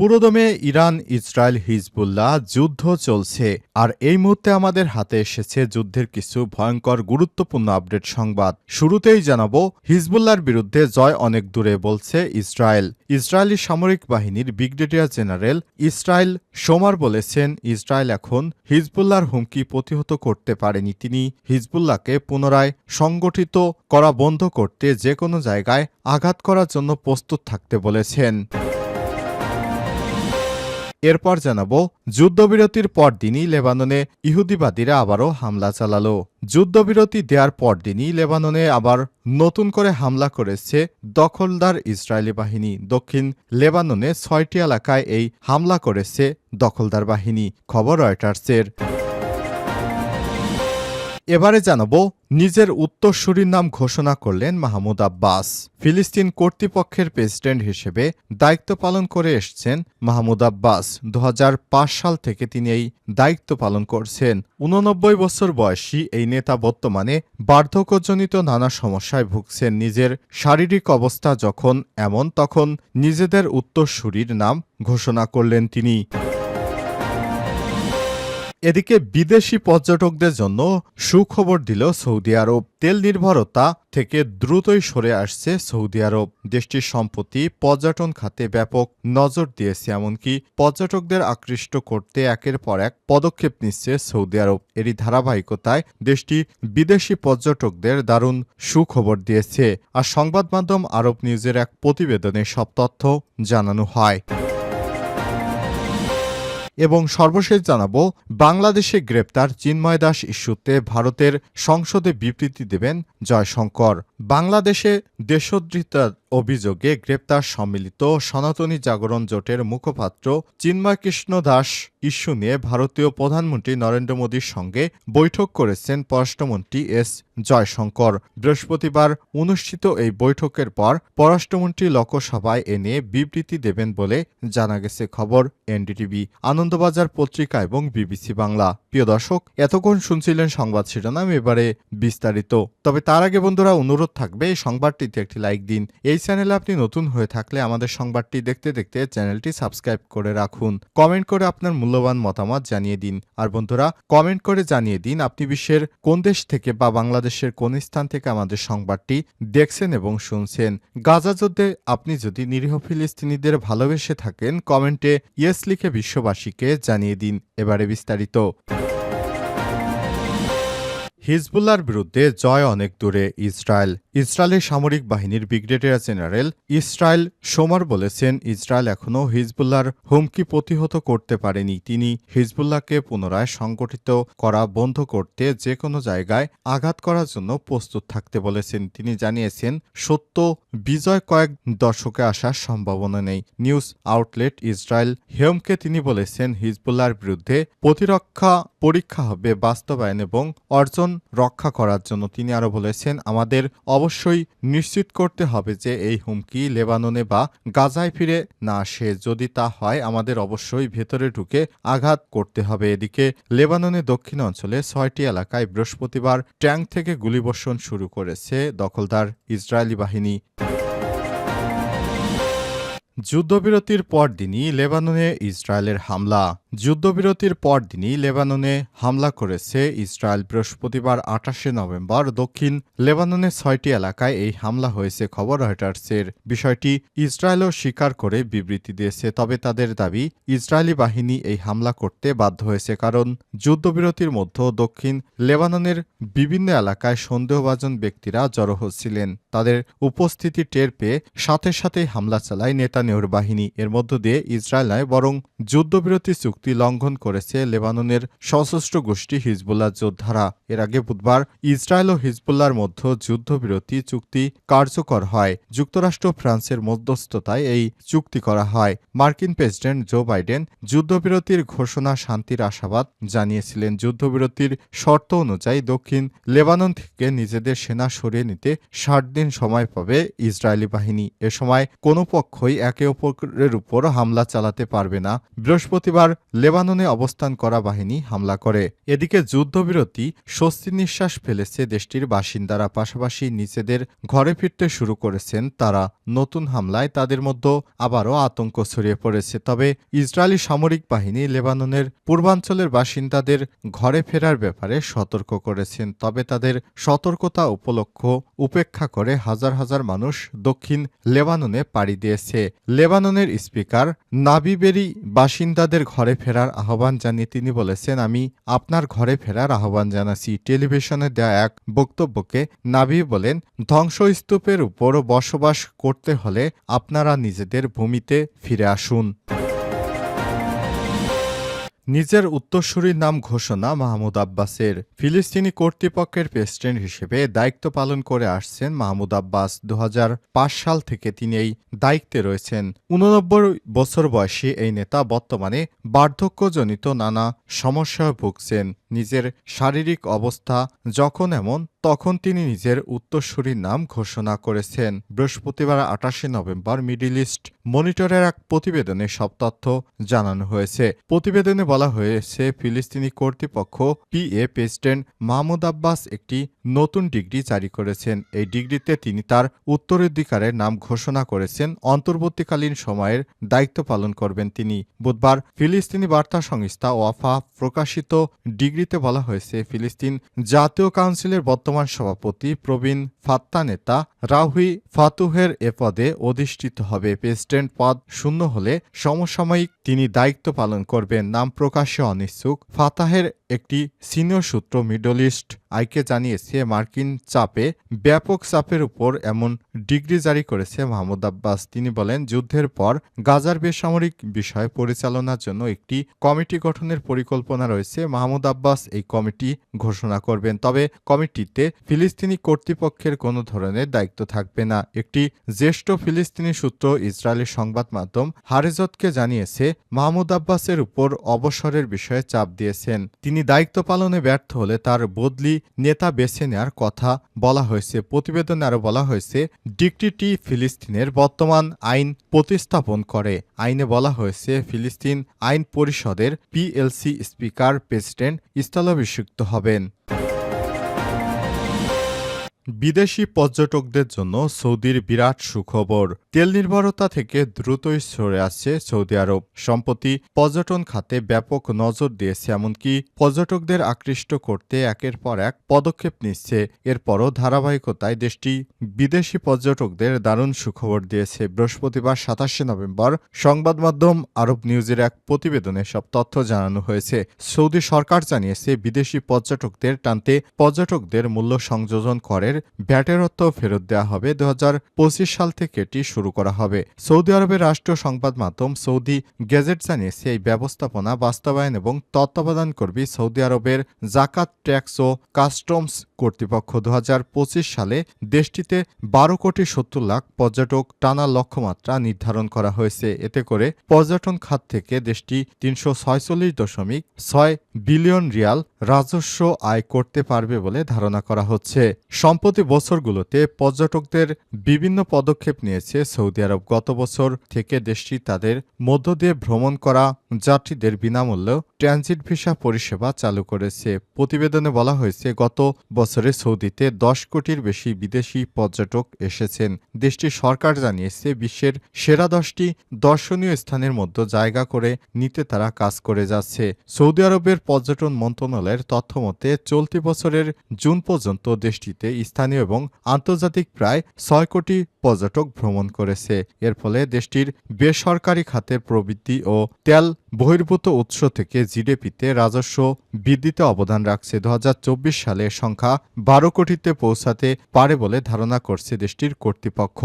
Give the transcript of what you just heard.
পুরোদমে Iran, Israel, Hezbollah যুদ্ধ চলছে আর এই মুহূর্তে আমাদের হাতে এসেছে যুদ্ধের কিছু ভয়ঙ্কর গুরুত্বপূর্ণ আপডেট সংবাদ। শুরুতেই জানাব, হিজবুল্লাহর বিরুদ্ধে জয় অনেক দূরে বলছে ইসরায়েল। ইসরায়েলি সামরিক বাহিনীর ব্রিগেডিয়ার জেনারেল ইসরায়েল সোমার বলেছেন, ইসরায়েল এখন হিজবুল্লাহর হুমকি প্রতিহত করতে পারেনি। তিনি হিজবুল্লাহকে পুনরায় সংগঠিত করা বন্ধ করতে যে কোনো জায়গায় আঘাত করার জন্য প্রস্তুত থাকতে বলেছেন। এরপর জানাব, যুদ্ধবিরতির পরদিনই লেবাননে ইহুদিবাদীরা আবারও হামলা চালাল। যুদ্ধবিরতি দেওয়ার পরদিনই লেবাননে আবার নতুন করে হামলা করেছে দখলদার ইসরায়েলি বাহিনী। দক্ষিণ লেবাননে ছয়টি এলাকায় এই হামলা করেছে দখলদার বাহিনী, খবর রয়টার্সের। এবারে জানাব, নিজের উত্তরসূরির নাম ঘোষণা করলেন মাহমুদ আব্বাস। ফিলিস্তিন কর্তৃপক্ষের প্রেসিডেন্ট হিসেবে দায়িত্ব পালন করে এসছেন মাহমুদ আব্বাস। দু হাজার পাঁচ সাল থেকে তিনি এই দায়িত্ব পালন করছেন। উননব্বই বছর বয়সী এই নেতা বর্তমানে বার্ধক্যজনিত নানা সমস্যায় ভুগছেন। নিজের শারীরিক অবস্থা যখন এমন, তখন নিজেদের উত্তরসূরির নাম ঘোষণা করলেন তিনি। এদিকে বিদেশি পর্যটকদের জন্য সুখবর দিল সৌদি আরব। তেল নির্ভরতা থেকে দ্রুতই সরে আসছে সৌদি আরব। দেশটির সম্প্রতি পর্যটন খাতে ব্যাপক নজর দিয়েছে, এমনকি পর্যটকদের আকৃষ্ট করতে একের পর এক পদক্ষেপ নিচ্ছে সৌদি আরব। এরই ধারাবাহিকতায় দেশটি বিদেশি পর্যটকদের দারুণ সুখবর দিয়েছে। আর সংবাদ মাধ্যম আরব নিউজের এক প্রতিবেদনে সব তথ্য জানানো হয়। এবং সর্বশেষ জানাব, বাংলাদেশে গ্রেপ্তার চিন্ময় দাস ইস্যুতে ভারতের সংসদে বিবৃতি দেবেন জয়শঙ্কর। বাংলাদেশে দেশোদ্রিতার অভিযোগে গ্রেপ্তার সম্মিলিত সনাতনী জাগরণ জোটের মুখপাত্র চিন্ময় কৃষ্ণ দাস ইস্যু নিয়ে ভারতীয় প্রধানমন্ত্রী নরেন্দ্র মোদীর সঙ্গে বৈঠক করেছেন পররাষ্ট্রমন্ত্রী এস জয়শঙ্কর। বৃহস্পতিবার অনুষ্ঠিত এই বৈঠকের পর পররাষ্ট্রমন্ত্রী লোকসভায় এ নিয়ে বিবৃতি দেবেন বলে জানা গেছে খবর এনডিটিভি, আনন্দবাজার পত্রিকা এবং বিবিসি বাংলা। প্রিয় দর্শক, এতক্ষণ শুনছিলেন সংবাদ শিরোনাম, এবারে বিস্তারিত। তবে তার আগে বন্ধুরা, অনুরোধ থাকবে এই সংবাদটিতে একটি লাইক দিন। এই চ্যানেলে আপনি নতুন হয়ে থাকলে আমাদের সংবাদটি দেখতে দেখতে চ্যানেলটি সাবস্ক্রাইব করে রাখুন। কমেন্ট করে আপনার মূল্যবান মতামত জানিয়ে দিন। আর বন্ধুরা কমেন্ট করে জানিয়ে দিন আপনি বিশ্বের কোন দেশ থেকে বা বাংলাদেশের কোন স্থান থেকে আমাদের সংবাদটি দেখছেন এবং শুনছেন। গাজা যুদ্ধে আপনি যদি নিরীহ ফিলিস্তিনিদের ভালোবেসে থাকেন কমেন্টে ইয়েস লিখে বিশ্ববাসীকে জানিয়ে দিন। এবারে বিস্তারিত। হিজবুল্লার বিরুদ্ধে জয় অনেক দূরে, ইসরায়েল। ইসরায়েলের সামরিক বাহিনীর ব্রিগেডিয়ার জেনারেল ইসরায়েল সোমার বলেছেন, ইসরায়েল এখনও হিজবুল্লার হুমকি প্রতিহত করতে পারেনি। তিনি হিজবুল্লাহকে পুনরায় সংগঠিত করা বন্ধ করতে যে কোনো জায়গায় আঘাত করার জন্য প্রস্তুত থাকতে বলেছেন। তিনি জানিয়েছেন, সত্য বিজয় কয়েক দশকে আসার সম্ভাবনা নেই। নিউজ আউটলেট ইসরায়েল হেমকে তিনি বলেছেন, হিজবুল্লাহর বিরুদ্ধে প্রতিরক্ষা পরীক্ষা হবে, বাস্তবায়ন এবং অর্জন রক্ষা করার জন্য। তিনি আরও বলেছেন, আমাদের অবশ্যই নিশ্চিত করতে হবে যে এই হুমকি লেবাননে বা গাজায় ফিরে না আসে। যদি তা হয়, আমাদের অবশ্যই ভেতরে ঢুকে আঘাত করতে হবে। এদিকে লেবাননের দক্ষিণ অঞ্চলে ছয়টি এলাকায় বৃহস্পতিবার ট্যাঙ্ক থেকে গুলিবর্ষণ শুরু করেছে দখলদার ইসরায়েলি বাহিনী। যুদ্ধবিরতির পরদিনই লেবাননে ইসরায়েলের হামলা। যুদ্ধবিরতির পরদিনই লেবাননে হামলা করেছে ইসরায়েল বৃহস্পতিবার আঠাশে নভেম্বর দক্ষিণ লেবাননের ছয়টি এলাকায় এই হামলা হয়েছে, খবর রয়টার্সের। বিষয়টি ইসরায়েলও স্বীকার করে বিবৃতি দিয়েছে, তবে তাদের দাবি, ইসরায়েলি বাহিনী এই হামলা করতে বাধ্য হয়েছে কারণ যুদ্ধবিরতির মধ্যে দক্ষিণ লেবাননের বিভিন্ন এলাকায় সন্দেহভাজন ব্যক্তিরা জড়ো হচ্ছিলেন। তাদের উপস্থিতি টের পেয়ে সাথে সাথেই হামলা চালায় নেতানিয়র বাহিনী। এর মধ্য দিয়ে ইসরায়েল নয়, বরং যুদ্ধবিরতি চুক্তি লঙ্ঘন করেছে লেবাননের সশস্ত্র গোষ্ঠী হিজবুল্লাহ যোদ্ধারা। এর আগে বুধবার ইসরায়েল ও হিজবুল্লাহর মধ্যে যুদ্ধবিরতি চুক্তি কার্যকর হয়। যুক্তরাষ্ট্র ফ্রান্সের মধ্যস্থতায় এই চুক্তি করা হয়। মার্কিন প্রেসিডেন্ট জো বাইডেন যুদ্ধবিরতির ঘোষণা শান্তির আশাবাদ জানিয়েছিলেন। যুদ্ধবিরতির শর্ত অনুযায়ী দক্ষিণ লেবানন থেকে নিজেদের সেনা সরিয়ে নিতে ষাট দিন সময় পাবে ইসরায়েলি বাহিনী। এ সময় কোনো পক্ষই একে অপরের উপর হামলা চালাতে পারবে না। বৃহস্পতিবার লেবাননে অবস্থান করা বাহিনী হামলা করে। এদিকে যুদ্ধবিরতি স্বস্তি নিঃশ্বাস ফেলেছে দেশটির বাসিন্দারা। পাশাপাশি নিজেদের ঘরে ফিরতে শুরু করেছেন তারা। নতুন হামলায় তাদের মধ্যে আবারও আতঙ্ক ছড়িয়ে পড়েছে। তবে ইসরায়েলি সামরিক বাহিনী লেবাননের পূর্বাঞ্চলের বাসিন্দাদের ঘরে ফেরার ব্যাপারে সতর্ক করেছেন। তবে তাদের সতর্কতা উপলক্ষ উপেক্ষা করে হাজার হাজার মানুষ দক্ষিণ লেবাননে পাড়ি দিয়েছে। লেবাননের স্পিকার নাবিবেরি বাসিন্দাদের ঘরে ফেরার আহ্বান জানিয়ে তিনি বলেছেন, আমি আপনার ঘরে ফেরার আহ্বান জানাচ্ছি। টেলিভিশনে দেয়া এক বক্তব্যকে নাবি বলেন, ধ্বংসস্তূপের উপর বসবাস করতে হলে আপনারা নিজেদের ভূমিতে ফিরে আসুন। নিজের উত্তরসূরির নাম ঘোষণা মাহমুদ আব্বাসের। ফিলিস্তিনি কর্তৃপক্ষের প্রেসিডেন্ট হিসেবে দায়িত্ব পালন করে আসছেন মাহমুদ আব্বাস। দু হাজার পাঁচ সাল থেকে তিনি এই দায়িত্বে রয়েছেন। উননব্বই বছর বয়সী এই নেতা বর্তমানে বার্ধক্যজনিত নানা সমস্যায় ভুগছেন। নিজের শারীরিক অবস্থা যখন এমন তখন তিনি নিজের উত্তরসূরির নাম ঘোষণা করেছেন। বৃহস্পতিবার আটাশে নভেম্বর মিডিল ইস্ট মনিটরের এক প্রতিবেদনে সব তথ্য জানানো হয়েছে। প্রতিবেদনে বলা হয়েছে, ফিলিস্তিনি কর্তৃপক্ষ পিএ প্রেসিডেন্ট মাহমুদ আব্বাস একটি নতুন ডিগ্রি জারি করেছেন। এই ডিগ্রিতে তিনি তার উত্তরাধিকারের নাম ঘোষণা করেছেন। অন্তর্বর্তীকালীন সময়ের দায়িত্ব পালন করবেন তিনি। বুধবার ফিলিস্তিনি বার্তা সংস্থা ওয়াফা প্রকাশিত ডিগ্রিতে বলা হয়েছে, ফিলিস্তিন জাতীয় কাউন্সিলের বর্তমান সভাপতি প্রবীণ ফাত্তা নেতা রাহুই ফাতুহের এ পদে অধিষ্ঠিত হবে। প্রেসিডেন্ট পদ শূন্য হলে সমসাময়িক তিনি দায়িত্ব পালন করবেন নাম প্রকাশে অনিচ্ছুক। ফাতাহের একটি সিনিয়র সূত্র মিডল ইস্ট আইকে জানিয়েছে, মার্কিন চাপে ব্যাপক চাপের উপর এমন ডিগ্রি জারি করেছে মাহমুদ আব্বাস। তিনি বলেন, যুদ্ধের পর গাজার বেসামরিক বিষয় পরিচালনার জন্য একটি কমিটি গঠনের পরিকল্পনা রয়েছে। মাহমুদ আব্বাস এই কমিটি ঘোষণা করবেন, তবে কমিটিতে ফিলিস্তিনি কর্তৃপক্ষের কোনো ধরনের দায়িত্ব থাকবে না। একটি জ্যেষ্ঠ ফিলিস্তিনি সূত্র ইসরায়েলি সংবাদ মাধ্যম হারেজতকে জানিয়েছে, মাহমুদ আব্বাসের উপর অবসরের বিষয়ে চাপ দিয়েছেন। তিনি দায়িত্ব পালনে ব্যর্থ হলে তার বদলি নেতা বেছে নেয়ার কথা বলা হয়েছে, প্রতিবেদনে আরও বলা হয়েছে ডিকটিটি ফিলিস্তিনের বর্তমান আইন প্রতিস্থাপন করে। আইনে বলা হয়েছে, ফিলিস্তিন আইন পরিষদের পিএলসি স্পিকার প্রেসিডেন্ট স্থলাভিষিক্ত হবেন। বিদেশি পর্যটকদের জন্য সৌদির বিরাট সুখবর। তেল নির্ভরতা থেকে দ্রুতই সরে আসছে সৌদি আরব। সম্প্রতি পর্যটন খাতে ব্যাপক নজর দিয়েছে, এমনকি পর্যটকদের আকৃষ্ট করতে একের পর এক পদক্ষেপ নিচ্ছে। এরপরও ধারাবাহিকতায় দেশটি বিদেশি পর্যটকদের দারুণ সুখবর দিয়েছে। বৃহস্পতিবার সাতাশে নভেম্বর সংবাদ মাধ্যম আরব নিউজের এক প্রতিবেদনে সব তথ্য জানানো হয়েছে। সৌদি সরকার জানিয়েছে, বিদেশি পর্যটকদের টানতে পর্যটকদের মূল্য সংযোজন করের অর্থ ফেরত দেওয়া হবে দু হাজার পঁচিশ সাল থেকে এটি শুরু করা হবে। সৌদি আরবের রাষ্ট্রীয় সংবাদ মাধ্যম সৌদি গেজেট জানিয়েছে, এই ব্যবস্থাপনা বাস্তবায়ন এবং তত্ত্বাবধান করবে সৌদি আরবের জাকাত ট্যাক্স ও কাস্টমস কর্তৃপক্ষ দু হাজার পঁচিশ সালে দেশটিতে বারো কোটি সত্তর লাখ পর্যটক টানা লক্ষ্যমাত্রা নির্ধারণ করা হয়েছে। এতে করে পর্যটন খাত থেকে দেশটি তিনশো ছয়চল্লিশ দশমিক ছয় বিলিয়ন রিয়াল রাজস্ব আয় করতে পারবে বলে ধারণা করা হচ্ছে। সম্প্রতি বছরগুলোতে পর্যটকদের বিভিন্ন পদক্ষেপ নিয়েছে সৌদি আরব। গত বছর থেকে দেশটি তাদের মধ্য দিয়ে ভ্রমণ করা যাত্রীদের বিনামূল্য ট্রানজিট ভিসা পরিষেবা চালু করেছে। প্রতিবেদনে বলা হয়েছে, গত বছরে সৌদিতে দশ কোটির বেশি বিদেশি পর্যটক এসেছেন। দেশটির সরকার জানিয়েছে, বিশ্বের সেরা দশটি দর্শনীয় স্থানের মধ্যে জায়গা করে নিতে তারা কাজ করে যাচ্ছে। সৌদি আরবের পর্যটন মন্ত্রণালয়ের তথ্যমতে চলতি বছরের জুন পর্যন্ত দেশটিতে স্থানীয় এবং আন্তর্জাতিক প্রায় ছয় কোটি পর্যটক ভ্রমণ করেছে। এর ফলে দেশটির বেসরকারি খাতের প্রবৃদ্ধি ও তেল বহির্ভূত উৎস থেকে জিডিপিতে রাজস্ব বৃদ্ধিতে অবদান রাখছে। দু হাজার চব্বিশ সালে সংখ্যা বারো কোটিতে পৌঁছাতে পারে বলে ধারণা করছে দেশটির কর্তৃপক্ষ।